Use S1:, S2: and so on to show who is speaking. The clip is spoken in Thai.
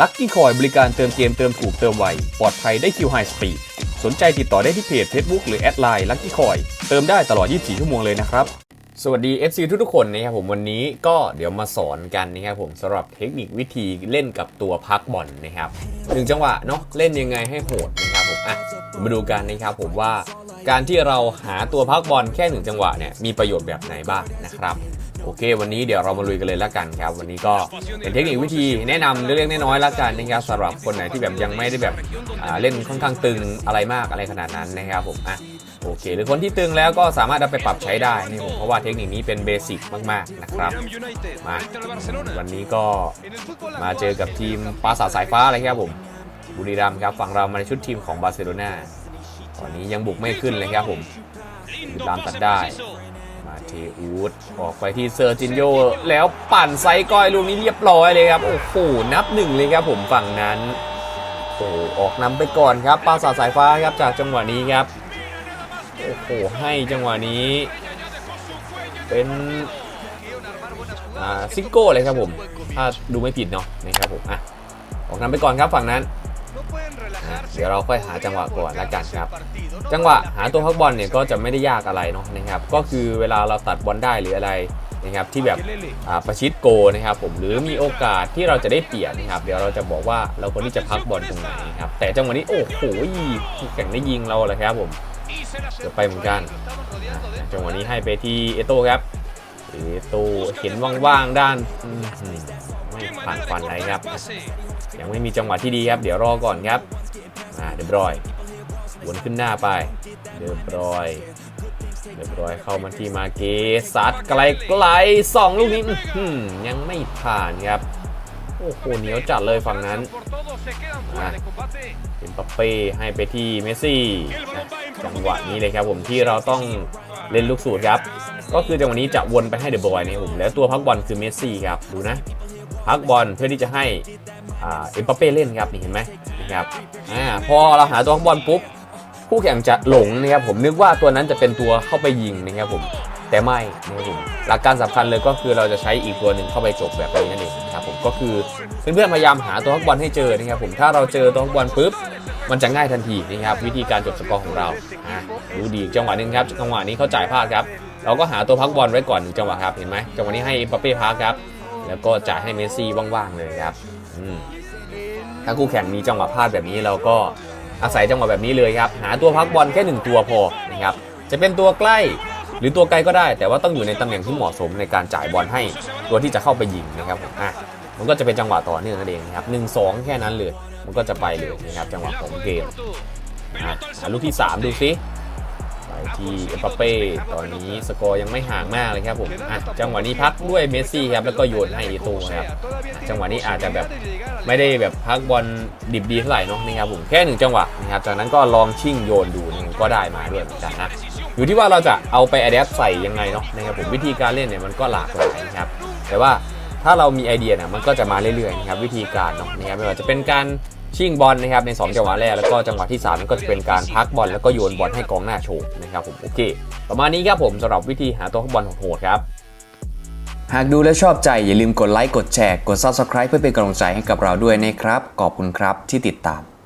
S1: ลัคกี้คอยบริการเติมเกมเติมถูกเติมไว ปลอดภัยได้คิวไฮสปีดสนใจติดต่อได้ที่เพจ Facebook หรือแอดไลน์ลัคกี้คอยเติมได้ตลอด 24 ชั่วโมงเลยนะครับ สวัสดี FC ทุกทุกๆคนนะครับผมวันนี้ก็เดี๋ยวมาสอนกันนะครับผมสำหรับเทคนิควิธีเล่นกับตัวพักบอลนะครับหนึ่งจังหวะเนาะเล่นยังไงให้โหดนะครับผมอะมาดูกันนะครับผมว่าการที่เราหาตัวพักบอลแค่หนึ่งจังหวะเนี่ยมีประโยชน์แบบไหนบ้างนะครับ โอเค วันนี้เดี๋ยวเรามาลุยกันเลยละกันครับ วันนี้ก็เป็นเทคนิควิธีแนะนำเล็กน้อยละกันนะครับสำหรับคนไหนที่แบบยังไม่ได้แบบเล่นค่อนข้างตึงอะไรมากอะไรขนาดนั้นนะครับผมอะโอเค หรือคนที่ตึงแล้วก็สามารถเอาไปปรับใช้ได้นี่ผมเพราะว่าเทคนิคนี้เป็นเบสิกมาก ๆ นะครับ มาวันนี้ก็มาเจอกับทีมปราสาทสายฟ้าอะไรครับผมบุรีรัมย์ครับฝั่งเรามาในชุดทีมของบาร์เซโลนาตอนนี้ยังบุกไม่ขึ้นเลยครับผมบุรีรัมตัดได้ เทอูดออกไปที่เซอร์จินโยแล้วปั่นไซก้อยลูกนี้เรียบร้อยเลยครับ โอ้โห นับหนึ่งเลยครับผมฝั่งนั้น โอ้ออกนำไปก่อนครับปราสาทสายฟ้าครับจากจังหวะนี้ครับ โอ้โห ให้จังหวะนี้ เป็นซิโก้เลยครับผม ถ้าดูไม่ผิดเนาะนะครับผมอะออกนำไปก่อนครับฝั่งนั้น เดี๋ยวเราค่อยหาจังหวะก่อนแล้วกันครับ จังหวะหาตัวพักบอลเนี่ยก็จะไม่ได้ยากอะไรเนาะนะครับ ก็คือเวลาเราตัดบอลได้หรืออะไรนะครับที่แบบประชิดโกนะครับผมหรือมีโอกาสที่เราจะได้เปลี่ยนนะครับ เดี๋ยวเราจะบอกว่าเราควรที่จะพักบอลตรงไหนครับแต่จังหวะนี้โอ้โหแข่งได้ยิงเราเลยครับผมเดี๋ยวไปเหมือนกันจังหวะนี้ให้ไปที่เอโต้ครับเอโต้เห็นว่างๆด้านไม่ผ่านฟันอะไรครับ ยังไม่มีจังหวะที่ดีครับ เดี๋ยวรอก่อนครับอ่าเดบรอยวนขึ้นหน้าไป เดบรอยเดบรอยเข้ามาที่มาเกซัดไกลๆสองลูกนี้ยังไม่ผ่านครับโอ้โหเหนียวจัดเลยฝั่งนั้นเป็นปัปเป้ให้ไปที่เมสซี่จังหวะนี้เลยครับผมที่เราต้องเล่นลูกสูตรครับ ก็คือจังหวะนี้จะวนไปให้เดอะบอยนะครับผมแล้วตัวพักบอลคือเมสซี่ครับดูนะ พักบอลเพื่อที่จะให้ เอ็มปัปเป้เล่นครับนี่เห็นไหมนะครับอ่าพอเราหาตัวพักบอลปุ๊บคู่แข่งจะหลงนะครับผมนึกว่าตัวนั้นจะเป็นตัวเข้าไปยิงนะครับผมแต่ไม่นะครับผมหลักการสำคัญเลยก็คือเราจะใช้อีกตัวหนึ่งเข้าไปจบแบบนี้นั่นเองนะครับผมก็คือเพื่อนๆพยายามหาตัวพักบอลให้เจอนะครับผมถ้าเราเจอตัวพักบอลปุ๊บมันจะง่ายทันทีนะครับวิธีการจบสกอร์ของเราดูดีจังหวะนึงครับจังหวะนี้เขาจ่ายพลาดครับ เราก็หาตัวพักบอลไว้ก่อนหนึ่งจังหวะครับเห็นไหมจังหวะนี้ให้เอ็มบัปเป้พักครับ แล้วก็จ่ายให้เมสซี่ว่างๆเลยครับถ้าคู่แข่งมีจังหวะพลาดแบบนี้เราก็อาศัยจังหวะแบบนี้เลยครับ หาตัวพักบอลแค่หนึ่งตัวพอนะครับจะเป็นตัวใกล้หรือตัวไกลก็ได้ แต่ว่าต้องอยู่ในตำแหน่งที่เหมาะสมในการจ่ายบอลให้ตัวที่จะเข้าไปยิงนะครับผมอะมันก็จะเป็นจังหวะต่อเนื่องนั่นเองครับหนึ่งสองแค่นั้นเลย มันก็จะไปเลยนะครับจังหวะของเกมอะลูกที่ 3 ดูซิ ไปที่เอปเป้ตอนนี้สกอร์ยังไม่ห่างมากเลยครับผมอะจังหวะนี้พักด้วยเมสซี่ครับแล้วก็โยนให้อีต้ครับจังหวะนี้อาจจะแบบไม่ได้แบบพักบอลดิบดีเท่าไหร่เนาะนี่ครับผมแค่หนึ่งจังหวะนะครับจากนั้นก็ลองชิ่งโยนดูนี่ก็ได้มาด้วยเหมือนกันนะอยู่ที่ว่าเราจะเอาไปอัดแอปใส่ยังไงเนาะนะครับผมวิธีการเล่นเนี่ยมันก็หลากหลายนะครับแต่ว่าถ้าเรามีไอเดียเนี่ยมันก็จะมาเรื่อยๆนะครับวิธีการเนาะนะครับไม่ว่าจะเป็นการ ชิงบอลนะครับใน 2 จังหวะแรกแล้วก็จังหวะที่3มันก็จะเป็นการพักบอลแล้วก็โยนบอลให้กองหน้าโชว์นะครับผมโอเค ประมาณนี้ครับผมสำหรับวิธีหาตัวบอลโหดครับ
S2: หากดูและชอบใจอย่าลืมกดไลค์กดแชร์กด Subscribe เพื่อเป็นกำลังใจให้กับเราด้วยนะครับ ขอบคุณครับที่ติดตาม